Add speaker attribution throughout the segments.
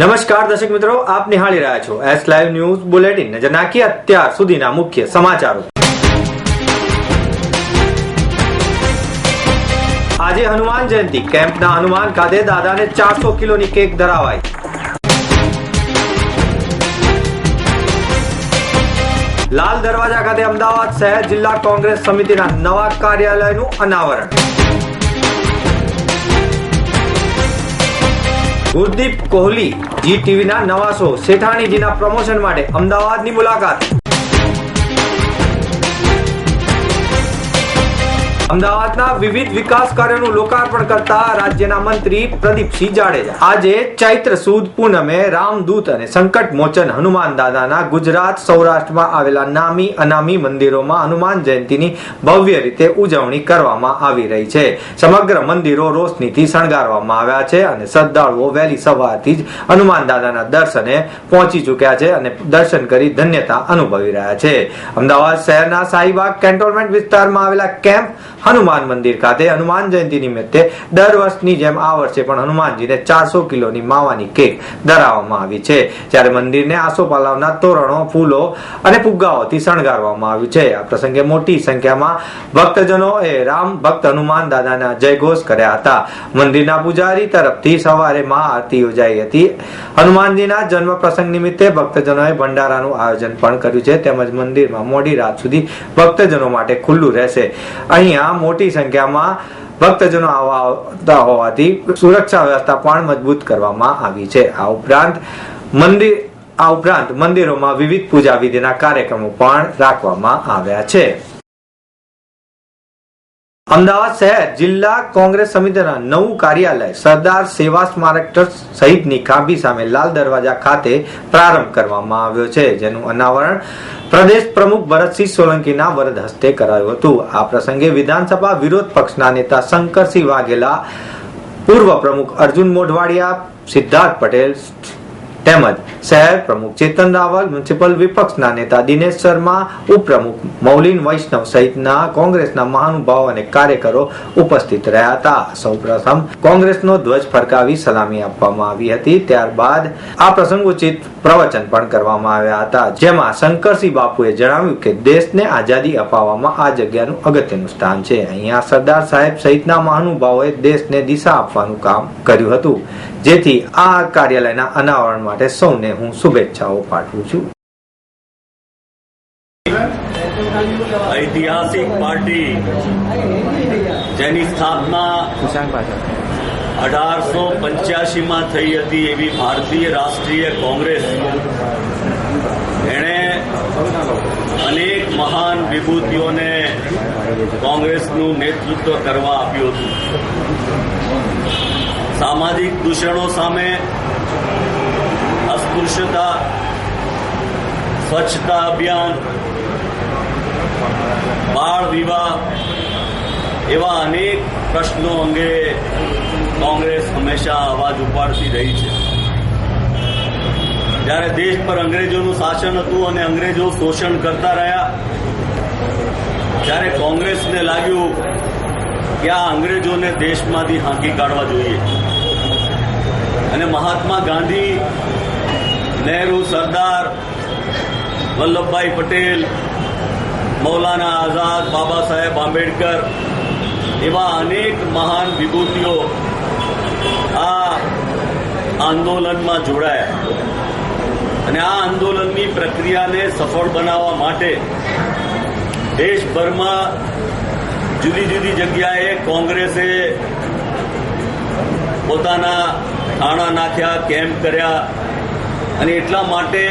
Speaker 1: નમસ્કાર દર્શક મિત્રો, આપ નિહાળી રહ્યા છો એસ લાઈવ ન્યૂઝ બુલેટિન નજર નાખીએ અત્યાર સુધીના મુખ્ય સમાચારો. આજે હનુમાન જયંતિ. કેમ્પના હનુમાન ખાતે દાદાને ચારસો કિલોની કેક ધરાવાઈ. લાલ દરવાજા ખાતે અમદાવાદ શહેર જિલ્લા કોંગ્રેસ સમિતિના નવા કાર્યાલયનું અનાવરણ. ગુરદીપ કોહલી જી ટીવીના નવા શો. શેઠાણીજીના પ્રમોશન માટે અમદાવાદની મુલાકાત. અમદાવાદના વિવિધ વિકાસ કાર્યોનું લોકાર્પણ કરતા રાજ્યના મંત્રી પ્રદીપસિંહ જાડેજા. આજે ચૈત્ર સુદ પૂનમે રામદૂત અને સંકટ મોચન હનુમાન દાદાના ગુજરાત સૌરાષ્ટ્રમાં આવેલા નામી અનામી મંદિરોમાં હનુમાન જયંતિની ભવ્ય રીતે ઉજવણી કરવામાં આવી રહી છે. સમગ્ર મંદિરો રોશનીથી શણગારવામાં આવ્યા છે અને શ્રદ્ધાળુઓ વહેલી સવારથી જ હનુમાન દાદાના દર્શને પહોંચી ચૂક્યા છે અને દર્શન કરી ધન્યતા અનુભવી રહ્યા છે. અમદાવાદ શહેરના શાહીબાગ કેન્ટોનમેન્ટ વિસ્તારમાં આવેલા કેમ્પ હનુમાન મંદિર ખાતે હનુમાન જયંતિ નિમિત્તે દર વર્ષની જેમ આ વર્ષે પણ હનુમાનજીને ચારસો કિલોની માવાની કેક ધરાવવામાં આવી છે. જ્યારે મંદિરને આસોપાલવના તોરણો, ફૂલો અને ફુગ્ગાઓથી શણગારવામાં આવ્યું છે. આ પ્રસંગે મોટી સંખ્યામાં ભક્તજનોએ રામ ભક્ત હનુમાન દાદાના જયઘોષ કર્યા હતા. મંદિરના પૂજારી તરફથી સવારે મહાઆરતી યોજાઈ હતી. હનુમાનજીના જન્મ પ્રસંગ નિમિત્તે ભક્તજનોએ ભંડારાનું આયોજન પણ કર્યું છે. તેમજ મંદિરમાં મોડી રાત સુધી ભક્તજનો માટે ખુલ્લું રહેશે. અહીંયા મોટી સંખ્યામાં ભક્તજનો આવતા હોવાથી સુરક્ષા વ્યવસ્થા પણ મજબૂત કરવામાં આવી છે. આ ઉપરાંત મંદિર, આ ઉપરાંત મંદિરોમાં વિવિધ પૂજા વિધિના કાર્યક્રમો પણ રાખવામાં આવ્યા છે. અમદાવાદ શહેર જિલ્લા કોંગ્રેસ સમિતિના નવું કાર્યાલય સરદાર સેવા સ્મારક ટ્રસ્ટ સહિતની ખાંભી સામે લાલ દરવાજા ખાતે પ્રારંભ કરવામાં આવ્યો છે, જેનું અનાવરણ પ્રદેશ પ્રમુખ ભરતસિંહ સોલંકીના વરદ હસ્તે કરાયું હતું. આ પ્રસંગે વિધાનસભા વિરોધ પક્ષના નેતા શંકરસિંહ વાઘેલા, પૂર્વ પ્રમુખ અર્જુન મોઢવાડિયા, સિદ્ધાર્થ પટેલ તેમજ શહેર પ્રમુખ ચેતન રાવલ, મ્યુનિસિપલ વિપક્ષના નેતા દિનેશ શર્મા, ઉપપ્રમુખ મૌલિન વૈષ્ણવ સહિતના કોંગ્રેસના મહાનુભાવો અને કાર્યકરો ઉપસ્થિત રહ્યા હતા. સૌપ્રથમ કોંગ્રેસનો ધ્વજ ફરકાવી સલામી આપવામાં આવી હતી. ત્યારબાદ આ પ્રસંગોચિત પ્રવચન પણ કરવામાં આવ્યા હતા. જેમાં શંકરસિંહ બાપુએ જણાવ્યું કે દેશને આઝાદી અપાવવામાં આ જગ્યાનું અગત્યનું સ્થાન છે. અહીંયા સરદાર સાહેબ સહિતના મહાનુભાવોએ દેશને દિશા આપવાનું કામ કર્યું હતું. જેથી આ કાર્યાલયના અનાવરણ માટે સૌને હું શુભેચ્છાઓ પાઠવું છું.
Speaker 2: ઐતિહાસિક પાર્ટી જેની સ્થાપના અઢારસો પંચ્યાસી માં થઈ હતી એવી ભારતીય રાષ્ટ્રીય કોંગ્રેસ. એણે અનેક મહાન વિભૂતિઓને કોંગ્રેસનું નેતૃત્વ કરવા આપ્યું હતું. સામાજિક દૂષણો સામે અસ્પૃશ્યતા સ્વચ્છતા અભિયાન, બાળ વિવાહ એવા અનેક પ્રશ્નો અંગે કોંગ્રેસ હંમેશા અવાજ ઉપાડતી રહી છે. જ્યારે દેશ પર અંગ્રેજોનું શાસન હતું અને અંગ્રેજો શોષણ કરતા રહ્યા, ત્યારે કોંગ્રેસને લાગ્યું કે આ અંગ્રેજોને દેશમાંથી હાંકી કાઢવા જોઈએ. અને મહાત્મા ગાંધી નહેરુ સરદાર વલ્લભભાઈ પટેલ, મૌલાના આઝાદ બાબા સાહેબ આંબેડકર એવા અનેક મહાન વિભૂતિઓ આ આંદોલનમાં જોડાયા અને આ આંદોલનની પ્રક્રિયાને સફળ બનાવવા માટે દેશભરમાં જુદી જુદી જગ્યાએ કોંગ્રેસે પોતાના થાણા નાખ્યા કેમ્પ કર્યા અને એટલા માટે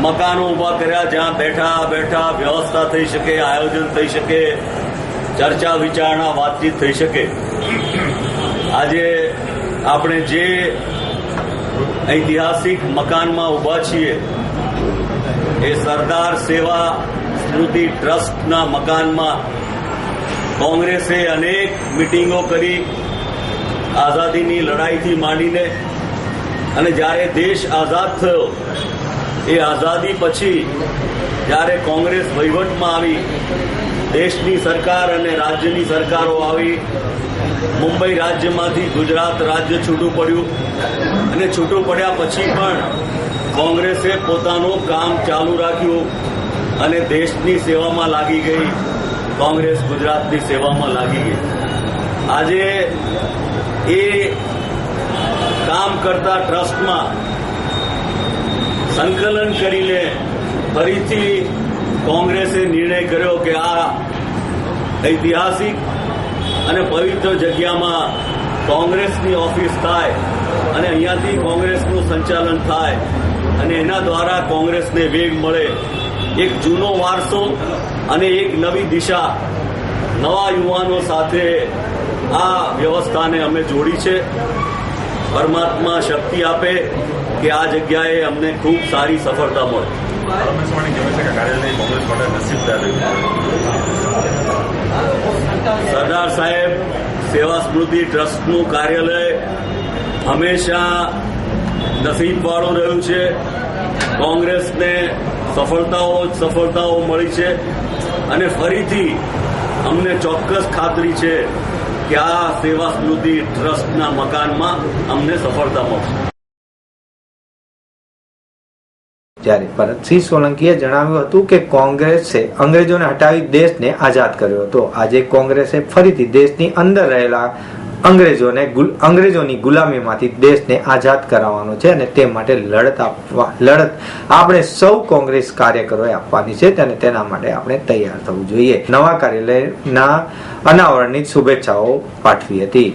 Speaker 2: મકાનો ઊભા કર્યા, જ્યાં બેઠા બેઠા વ્યવસ્થા થઈ શકે, આયોજન થઈ શકે, ચર્ચા વિચારણા, વાતચીત થઈ શકે. આજે આપણે જે ઐતિહાસિક મકાનમાં ઊભા છીએ, એ સરદાર સેવા સ્મૃતિ ટ્રસ્ટના મકાનમાં કોંગ્રેસે અનેક મિટિંગો કરી, આઝાદીની લડાઈથી માંડીને અને જ્યારે દેશ આઝાદ થયો, એ આઝાદી પછી જ્યારે કોંગ્રેસ વહીવટમાં આવી, દેશની સરકાર અને રાજ્યની સરકારો આવી, મુંબઈ રાજ્યમાંથી ગુજરાત રાજ્ય છૂટું પડ્યું. અને છૂટું પડ્યા પછી પણ કોંગ્રેસે પોતાનું કામ ચાલુ રાખ્યું અને દેશની સેવામાં લાગી ગઈ. કોંગ્રેસ ગુજરાતની સેવામાં લાગી ગઈ. આજે એ કામ કરતા ટ્રસ્ટમાં સંકલન કરીને ફરીથી કોંગ્રેસે નિર્ણય કર્યો કે આ ઐતિહાસિક અને પવિત્ર જગ્યામાં કોંગ્રેસની ઓફિસ થાય અને અહીંયાથી કોંગ્રેસનું સંચાલન થાય અને એના દ્વારા કોંગ્રેસને વેગ મળે. એક જૂનો વારસો અને એક નવી દિશા નવા યુવાનો સાથે આ વ્યવસ્થાને અમે જોડી છે. પરમાત્મા શક્તિ આપે કે આ જગ્યાએ અમને ખૂબ સારી સફળતા મળે. સરદાર સાહેબ સેવા સ્મૃતિ ટ્રસ્ટનું કાર્યાલય હંમેશા નસીબવાળું રહ્યું છે. કોંગ્રેસને સફળતાઓ જ સફળતાઓ મળી છે. અને ફરીથી અમને ચોક્કસ ખાતરી છે કે આ સેવા સ્મૃતિ ટ્રસ્ટના મકાનમાં અમને સફળતા મળશે.
Speaker 1: જ્યારે ભરતસિંહ સોલંકીએ જણાવ્યું હતું કે કોંગ્રેસે અંગ્રેજોને હટાવી દેશને આઝાદ કર્યો હતો. આજે કોંગ્રેસે ફરીથી દેશની અંદર રહેલા અંગ્રેજોને અંગ્રેજોની ગુલામીમાંથી દેશને આઝાદ કરાવવાનો છે અને તે માટે લડત આપવા, લડત આપણે સૌ કોંગ્રેસ કાર્યકરોએ આપવાની છે અને તેના માટે આપણે તૈયાર થવું જોઈએ. નવા કાર્યાલયના અનાવરણની શુભેચ્છાઓ પાઠવી હતી.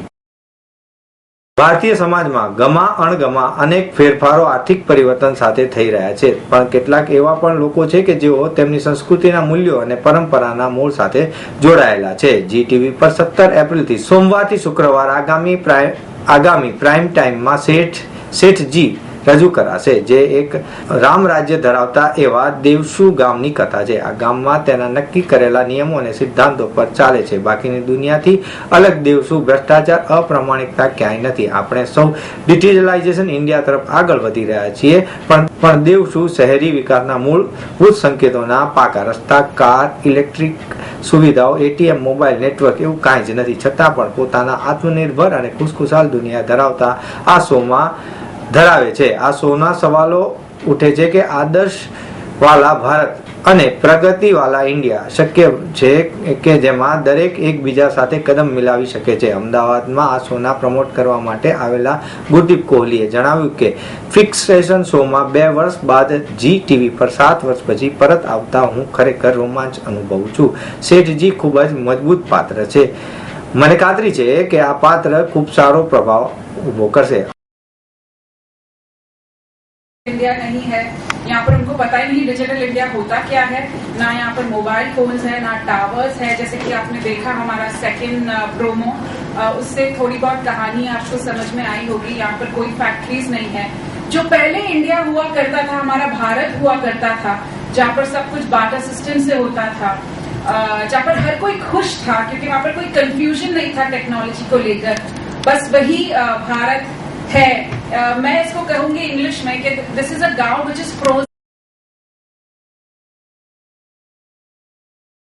Speaker 1: ભારતીય સમાજમાં ગમા, અણગમા અનેક ફેરફારો આર્થિક પરિવર્તન સાથે થઈ રહ્યા છે. પણ કેટલાક એવા પણ લોકો છે કે જેઓ તેમની સંસ્કૃતિના મૂલ્યો અને પરંપરાના મૂળ સાથે જોડાયેલા છે. જી ટીવી પર સત્તર એપ્રિલથી સોમવારથી શુક્રવાર આગામી પ્રાઇમ આગામી પ્રાઇમ ટાઈમમાં શેઠ, શેઠજી રજૂ કરાશે. જે એક રામ રાજ્ય ધરાવતા એવા દેવસુ ગામની કથા છે. આ ગામમાં તેના નક્કી કરેલા નિયમો અને સિદ્ધાંતો પર ચાલે છે. બાકીની દુનિયાથી અલગ દેવસુ ભ્રષ્ટાચાર અપ્રમાણિકતા ક્યાંય નથી. આપણે સૌ ડિજિટલાઇઝેશન ઇન્ડિયા તરફ આગળ વધી રહ્યા છીએ. પણ પણ દેવસુ શહેરી વિકાસના મૂળભૂત સંકેતોના પાકા રસ્તા, કાર, ઇલેક્ટ્રિક સુવિધાઓ, એટીએમ મોબાઈલ નેટવર્ક એવું કાંઈ જ નથી. છતાં પણ પોતાના આત્મનિર્ભર અને ખુશખુશાલ દુનિયા ધરાવતા આ શોમાં ધરાવે છે. આ શોના સવાલો ઉઠે છે કે આદર્શ વાલા ભારત અને પ્રગતિ વાલા ઇન્ડિયા શક્ય છે કે જેમાં દરેક એકબીજા સાથે કદમ મિલાવી શકે છે. અમદાવાદમાં આ શોના પ્રમોટ કરવા માટે આવેલા ગુરદીપ કોહલીએ જણાવ્યું કે ફિક્સેશન શોમાં બે વર્ષ બાદ જી ટીવી પર સાત વર્ષ પછી પરત આવતા હું ખરેખર રોમાંચ અનુભવું છું. શેઠજી ખૂબ જ મજબૂત પાત્ર છે. મને ખાતરી છે કે આ પાત્ર ખૂબ સારો પ્રભાવ ઊભો કરશે.
Speaker 3: इंडिया नहीं है। यहाँ पर उनको पता ही नहीं डिजिटल इंडिया होता क्या है। ना यहाँ पर मोबाइल फोन्स है, ना टावर्स है। जैसे कि आपने देखा हमारा सेकंड प्रोमो उससे थोड़ी बहुत कहानी आपको समझ में आई होगी। यहाँ पर कोई फैक्ट्रीज नहीं है। जो पहले इंडिया हुआ करता था, हमारा भारत हुआ करता था, जहाँ पर सब कुछ बाटा सिस्टम से होता था जहाँ पर हर कोई खुश था, क्योंकि वहाँ पर कोई कंफ्यूजन नहीं था टेक्नोलॉजी को लेकर। बस वही भारत है। मैं इसको कहूंगी इंग्लिश में कि दिस इज अ गांव विच इज फ्रोजन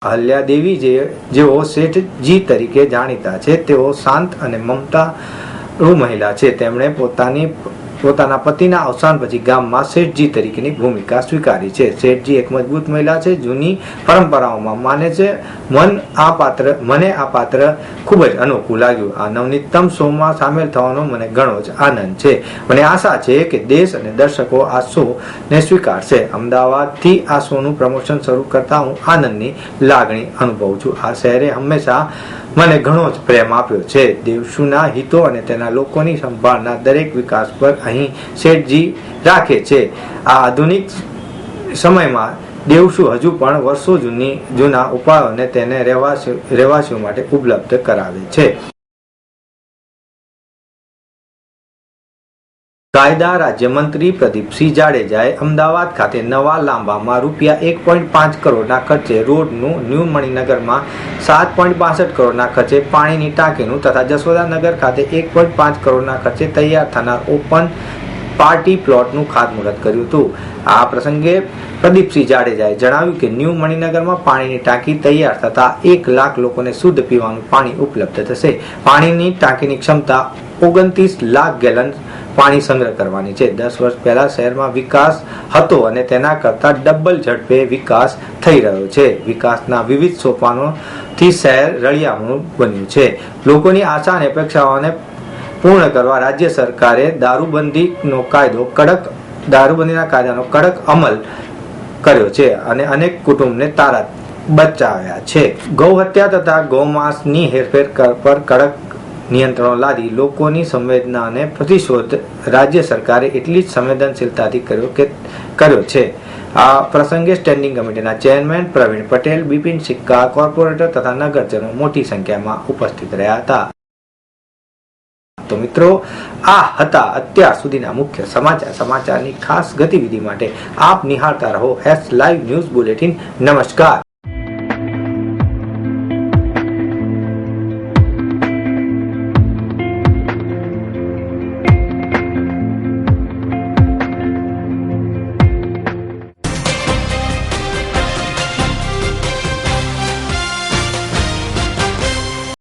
Speaker 1: અહલ્યાદેવી જે જેઓ શેઠજી તરીકે જાણીતા છે તેઓ શાંત અને મમતાળુ મહિલા છે તેમણે પોતાની પોતાના પતિના અવસાન પછી ગામમાં શેઠજી તરીકેની ભૂમિકા સ્વીકારી છે. શેઠજી એક મજબૂત મહિલા છે, જૂની પરંપરાઓમાં માને છે. મન આ પાત્ર, મને આ પાત્ર ખૂબ જ અનોખું લાગ્યું. આ નવનીતમ શોમાં સામેલ થવાનો મને ઘણો જ આનંદ છે. મને આશા છે કે દેશ અને દર્શકો આ શો ને સ્વીકારશે. અમદાવાદથી આ શોનું પ્રમોશન શરૂ કરતા હું આનંદની લાગણી અનુભવું છું. આ શહેરે હંમેશા મને ઘણો જ પ્રેમ આપ્યો છે. દેવશુના હિતો અને તેના લોકોની સંભાળના દરેક વિકાસ પર અહીં શેઠજી રાખે છે. આ આધુનિક સમયમાં દેવશુ હજુ પણ વર્ષો જૂની, જૂના ઉપાયોને તેને રહેવાસીઓ રહેવાસીઓ માટે ઉપલબ્ધ કરાવે છે. કાયદા રાજ્યમંત્રી પ્રદીપસિંહ જાડેજાએ અમદાવાદ ખાતે નવા લાંબામાં રૂપિયા એક પોઈન્ટ પાંચ કરોડના ખર્ચે રોડનું ન્યૂ મણિનગરમાં સાત પોઈન્ટ બાસઠ કરોડના ખર્ચે પાણીની ટાંકીનું તથા જસોદાનગર ખાતે એક પોઈન્ટ પાંચ કરોડના ખર્ચે તૈયાર થનાર ઓપન પાર્ટી પ્લોટનું ખાતમુહૂર્ત કર્યું હતું. આ પ્રસંગે પ્રદીપસિંહ જાડેજાએ જણાવ્યું કે ન્યૂ મણિનગરમાં પાણીની ટાંકી તૈયાર થતા એક લાખ લોકોને શુદ્ધ પીવાનું પાણી ઉપલબ્ધ થશે. પાણીની ટાંકીની ક્ષમતા ઓગણત્રીસ લાખ ગેલન પાણી સંગ્રહ કરવાની છે. દસ વર્ષ પહેલા શહેરમાં વિકાસ હતો અને તેના કરતા ડબલ ઝડપે વિકાસ થઈ રહ્યો છે. વિકાસના વિવિધ સોપાનોથી શહેર રળિયામણું બન્યું છે. લોકોની આશા અને અપેક્ષાઓને પૂર્ણ કરવા રાજ્ય સરકારે દારૂબંધીનો કાયદો કડક, દારૂબંધીના કાયદાનો કડક અમલ કર્યો છે અને અનેક કુટુંબને તારા બચાવ્યા છે. ગૌ હત્યા તથા ગૌમાંસની હેરફેર પર કડક નિયંત્રણો લાદી લોકોની સંવેદના અને પ્રતિશોધ રાજ્ય સરકારે એટલી જ સંવેદનશીલતાથી કર્યો કે, કર્યો છે. આ પ્રસંગે સ્ટેન્ડિંગ કમિટીના ચેરમેન પ્રવીણ પટેલ, બિપિન સિક્કા, કોર્પોરેટર તથા નગરજનો મોટી સંખ્યામાં ઉપસ્થિત રહ્યા હતા. તો મિત્રો, આ હતા અત્યાર સુધીના મુખ્ય સમાચાર. સમાચારની ખાસ ગતિવિધિ માટે આપ નિહાળતા રહો હેસ લાઈવ ન્યૂઝ બુલેટિન. નમસ્કાર.